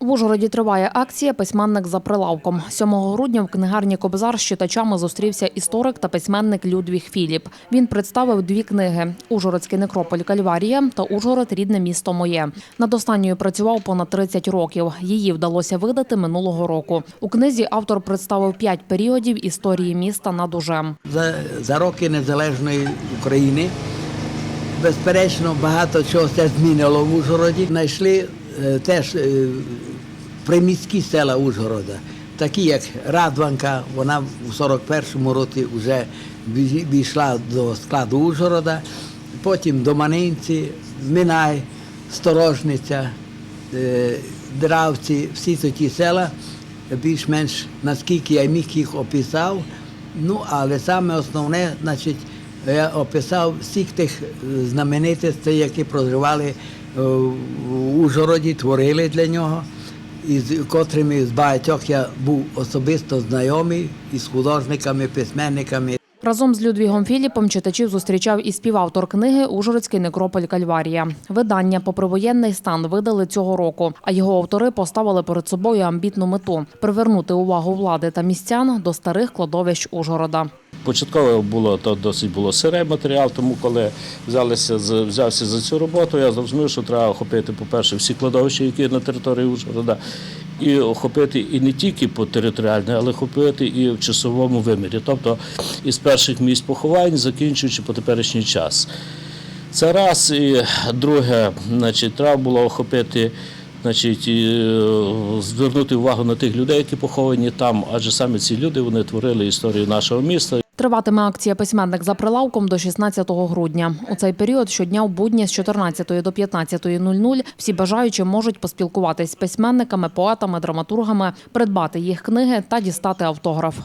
В Ужгороді триває акція Письменник за прилавком. 7 грудня в книгарні Кобзар з читачами зустрівся історик та письменник Людвіг Філіп. Він представив дві книги: Ужгородський некрополь Кальварія та Ужгород рідне місто моє. Над останньою працював понад 30 років. Її вдалося видати минулого року. У книзі автор представив п'ять періодів історії міста над Ужем. За, за роки незалежної України безперечно багато чого змінило в Ужгороді. Знайшли е, теж е, приміські села Ужгорода, такі як Радванка, вона в 41-му році вже вій- війшла до складу Ужгорода, потім Доманинці, Минай, Сторожниця, е, Дравці, всі ті села, більш-менш наскільки я міг їх описав. Ну, але саме основне, значить, я описав всіх тих е, знаменитостей, які проживали е, в Ужгороді, творили для нього, і з котрими з багатьох я був особисто знайомий, із художниками, письменниками. Разом з Людвігом Філіпом читачів зустрічав і співавтор книги Ужгородський некрополь Кальварія. Видання попри воєнний стан видали цього року, а його автори поставили перед собою амбітну мету привернути увагу влади та містян до старих кладовищ Ужгорода. Початково було то досить було сирий матеріал, тому коли взялися взявся за цю роботу, я зрозумів, що треба охопити, по-перше, всі кладовища, які на території Ужгорода, і охопити і не тільки по територіальній, але охопити і в часовому вимірі, тобто із перших місць поховань, закінчуючи по теперішній час. Це раз. І друге, значить, треба було охопити, значить, е, звернути увагу на тих людей, які поховані там, адже саме ці люди вони творили історію нашого міста. Триватиме акція письменник за прилавком до 16 грудня. У цей період щодня в будні з 14 до 15.00 всі бажаючі можуть поспілкуватись з письменниками, поетами, драматургами, придбати їх книги та дістати автограф.